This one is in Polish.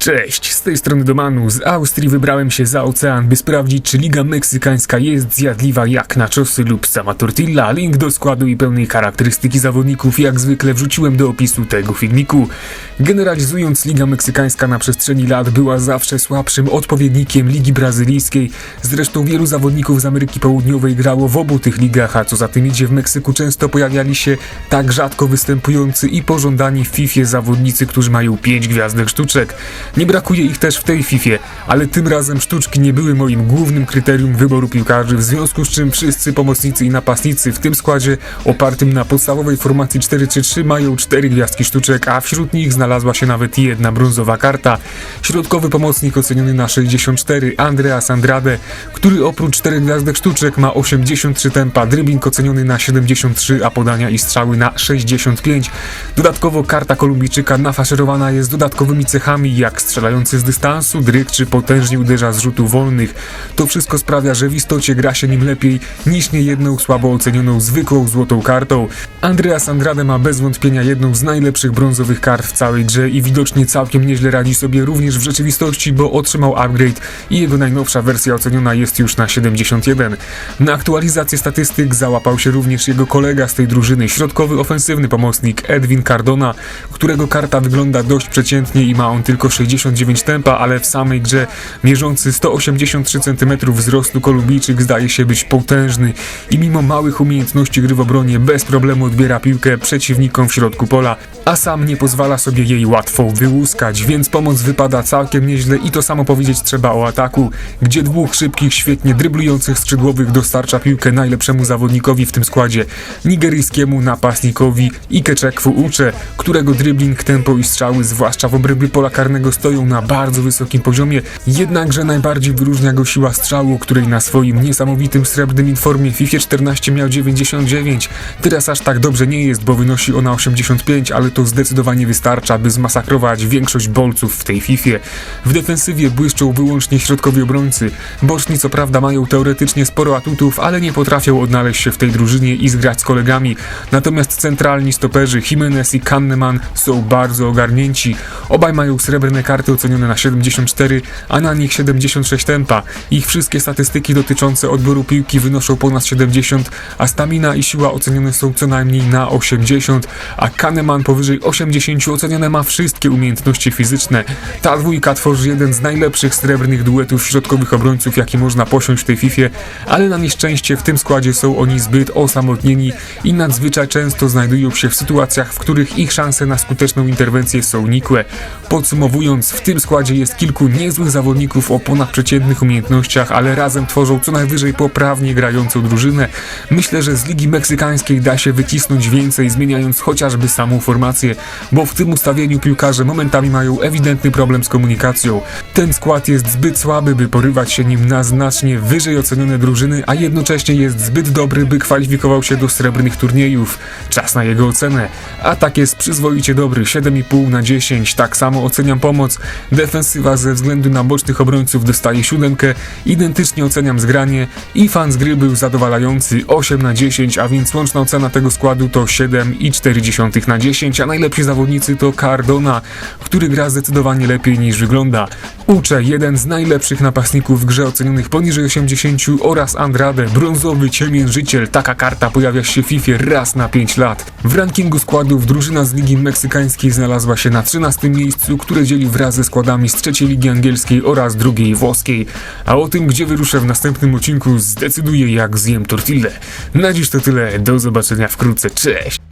Cześć, z tej strony Domanu. Z Austrii wybrałem się za ocean, by sprawdzić, czy Liga Meksykańska jest zjadliwa jak naczosy lub sama tortilla. Link do składu i pełnej charakterystyki zawodników jak zwykle wrzuciłem do opisu tego filmiku. Generalizując, Liga Meksykańska na przestrzeni lat była zawsze słabszym odpowiednikiem Ligi Brazylijskiej. Zresztą wielu zawodników z Ameryki Południowej grało w obu tych ligach, a co za tym idzie w Meksyku często pojawiali się tak rzadko występujący i pożądani w FIFA zawodnicy, którzy mają 5 gwiazdek sztuczek. Nie brakuje ich też w tej FIFA, ale tym razem sztuczki nie były moim głównym kryterium wyboru piłkarzy, w związku z czym wszyscy pomocnicy i napastnicy w tym składzie opartym na podstawowej formacji 4-3-3 mają 4 gwiazdki sztuczek, a wśród nich znalazła się nawet jedna brązowa karta. Środkowy pomocnik oceniony na 64 Andreas Andrade, który oprócz 4 gwiazdek sztuczek ma 83 tempa, dribbling oceniony na 73, a podania i strzały na 65. Dodatkowo karta Kolumbijczyka nafaszerowana jest dodatkowymi cechami jak strzelający z dystansu, dryk czy potężnie uderza z rzutów wolnych. To wszystko sprawia, że w istocie gra się nim lepiej niż niejedną słabo ocenioną zwykłą złotą kartą. Andreas Andrade ma bez wątpienia jedną z najlepszych brązowych kart w całej grze i widocznie całkiem nieźle radzi sobie również w rzeczywistości, bo otrzymał upgrade i jego najnowsza wersja oceniona jest już na 71. Na aktualizację statystyk załapał się również jego kolega z tej drużyny, środkowy ofensywny pomocnik Edwin Cardona, którego karta wygląda dość przeciętnie i ma on tylko 69 ale w samej grze mierzący 183 cm wzrostu Kolumbijczyk zdaje się być potężny i mimo małych umiejętności gry w obronie bez problemu odbiera piłkę przeciwnikom w środku pola, a sam nie pozwala sobie jej łatwo wyłuskać, więc pomoc wypada całkiem nieźle i to samo powiedzieć trzeba o ataku, gdzie dwóch szybkich, świetnie dryblujących skrzydłowych dostarcza piłkę najlepszemu zawodnikowi w tym składzie, nigeryjskiemu napastnikowi Ikechekwu Uche, którego dribbling, tempo i strzały, zwłaszcza w obrębie pola karnego stoją na bardzo wysokim poziomie, jednakże najbardziej wyróżnia go siła strzału, której na swoim niesamowitym srebrnym informie FIFA 14 miał 99. Teraz aż tak dobrze nie jest, bo wynosi ona 85, ale to zdecydowanie wystarcza, by zmasakrować większość bolców w tej FIFA. W defensywie błyszczą wyłącznie środkowi obrońcy. Boczni co prawda mają teoretycznie sporo atutów, ale nie potrafią odnaleźć się w tej drużynie i zgrać z kolegami. Natomiast centralni stoperzy Jimenez i Kanneman są bardzo ogarnięci. Obaj mają srebrne karty ocenione na 74, a na nich 76 tempa. Ich wszystkie statystyki dotyczące odbioru piłki wynoszą ponad 70, a stamina i siła ocenione są co najmniej na 80, a Kahneman powyżej 80 ocenione ma wszystkie umiejętności fizyczne. Ta dwójka tworzy jeden z najlepszych srebrnych duetów środkowych obrońców, jaki można posiąść w tej FIFA, ale na nieszczęście w tym składzie są oni zbyt osamotnieni i nadzwyczaj często znajdują się w sytuacjach, w których ich szanse na skuteczną interwencję są nikłe. Podsumowując, w tym składzie jest kilku niezłych zawodników o ponadprzeciętnych umiejętnościach, ale razem tworzą co najwyżej poprawnie grającą drużynę. Myślę, że z Ligi Meksykańskiej da się wycisnąć więcej, zmieniając chociażby samą formację, bo w tym ustawieniu piłkarze momentami mają ewidentny problem z komunikacją. Ten skład jest zbyt słaby, by porywać się nim na znacznie wyżej ocenione drużyny, a jednocześnie jest zbyt dobry, by kwalifikował się do srebrnych turniejów. Czas na jego ocenę. Atak jest przyzwoicie dobry, 7,5 na 10, tak samo oceniam pomoc. Defensywa ze względu na bocznych obrońców dostaje siódemkę, identycznie oceniam zgranie i fan z gry był zadowalający 8 na 10, a więc łączna ocena tego składu to 7,4 na 10, a najlepsi zawodnicy to Cardona, który gra zdecydowanie lepiej niż wygląda. Ucze, jeden z najlepszych napastników w grze ocenionych poniżej 80 oraz Andrade, brązowy ciemiężyciel. Taka karta pojawia się w FIFA raz na 5 lat. W rankingu składów drużyna z Ligi Meksykańskiej znalazła się na 13 miejscu, które dzieli wraz ze składami z trzeciej Ligi Angielskiej oraz drugiej włoskiej. A o tym, gdzie wyruszę w następnym odcinku, zdecyduję jak zjem tortillę. Na dziś to tyle, do zobaczenia wkrótce, cześć!